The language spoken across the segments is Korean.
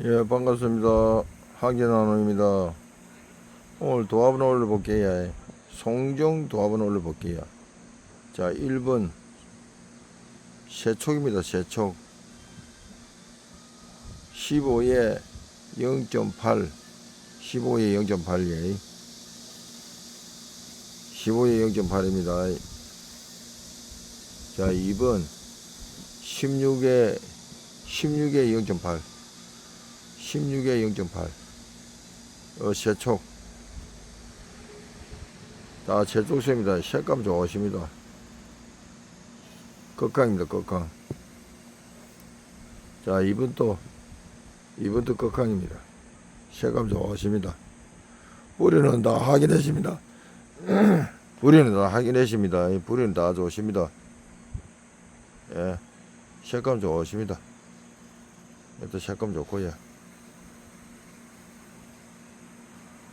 예, 반갑습니다. 하기나노입니다. 오늘 도합을 올려볼게요. 송정 도합을 올려볼게요. 자, 1번. 세촉입니다, 세촉. 15에 0.8. 15에 0.8 예. 15에 0.8입니다. 자, 2번. 16에 16에 0.8. 16에 0.8. 어, 세촉. 다 세촉수입니다. 색감 좋으십니다. 끝강입니다, 끝강. 자, 이분 또, 이분 또 끝강입니다. 색감 좋으십니다. 뿌리는 다 확인했습니다. 뿌리는 다 확인했습니다. 이 뿌리는 다 좋습니다. 예, 색감 좋으십니다. 또 색감 좋고 요.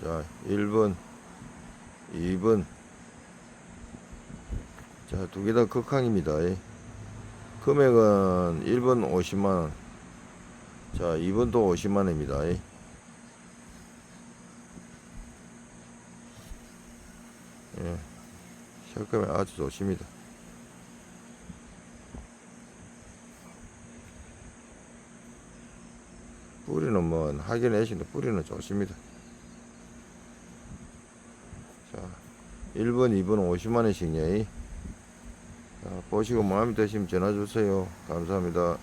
자, 1번, 2번. 자, 두 개 다 극항입니다. 이. 금액은 1번 50만원. 자, 2번도 50만원입니다. 이. 예. 색감이 아주 좋습니다. 뿌리는 뭐 확인하시는데 뿌리는 좋습니다. 자, 1번, 2번 50만원씩요. 자, 보시고 마음에 드시면 전화 주세요. 감사합니다.